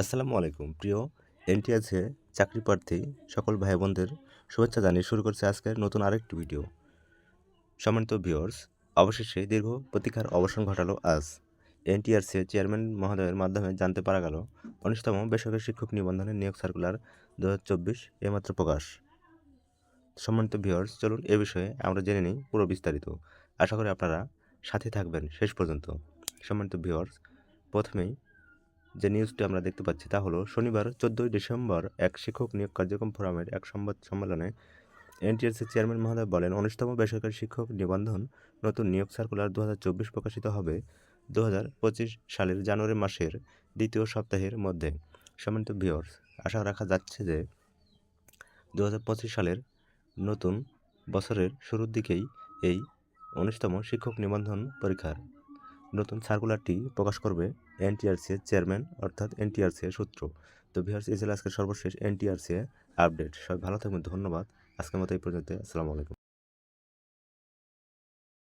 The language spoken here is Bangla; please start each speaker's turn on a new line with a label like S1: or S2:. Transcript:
S1: আসসালামু আলাইকুম। প্রিয় এনটিএসে চাকরি প্রার্থী সকল ভাই বোনদের শুভেচ্ছা জানিয়ে শুরু করছে আজকের নতুন আরেকটি ভিডিও। সম্মানিত ভিউয়ার্স, অবশেষে দীর্ঘ প্রতীক্ষার অবসান ঘটালো আজ। এনটিআরসি চেয়ারম্যান মহোদয়ের মাধ্যমে জানতে পারা গেল, উনিশতম বেসরকারি শিক্ষক নিবন্ধনের নিয়োগ সার্কুলার দু হাজার এইমাত্র প্রকাশ। সম্মানিত ভিউয়ার্স, চলুন এ বিষয়ে আমরা জেনে নিই পুরো বিস্তারিত। আশা করি আপনারা সাথে থাকবেন শেষ পর্যন্ত। সম্মানিত ভিউয়ার্স, প্রথমেই যে নিউজটি আমরা দেখতে পাচ্ছি তা হলো, শনিবার চোদ্দোই ডিসেম্বর এক শিক্ষক নিয়োগ কার্যক্রম ফোরামের এক সংবাদ সম্মেলনে এনটিএসসি চেয়ারম্যান মহোদয় বলেন উনিশতম বেসরকারি শিক্ষক নিবন্ধন নতুন নিয়োগ সার্কুলার দু হাজার চব্বিশ প্রকাশিত হবে দু হাজার পঁচিশ সালের জানুয়ারি মাসের দ্বিতীয় সপ্তাহের মধ্যে। সম্মানিত ভিওর্স আশা রাখা যাচ্ছে যে দু হাজার পঁচিশ সালের নতুন বছরের শুরুর দিকেই এই উনিশতম শিক্ষক নিবন্ধন পরীক্ষার নতুন সার্কুলারটি প্রকাশ করবে এনটিআরসি চেয়ারম্যান, অর্থাৎ এনটিআরসি সূত্র। তো ভিউয়ার্স, এই ছিল আজকের সর্বশেষ এনটিআরসি আপডেট। সবাই ভালো থাকবেন, ধন্যবাদ। আজকের মতো এই পর্যন্ত আসসালামু আলাইকুম।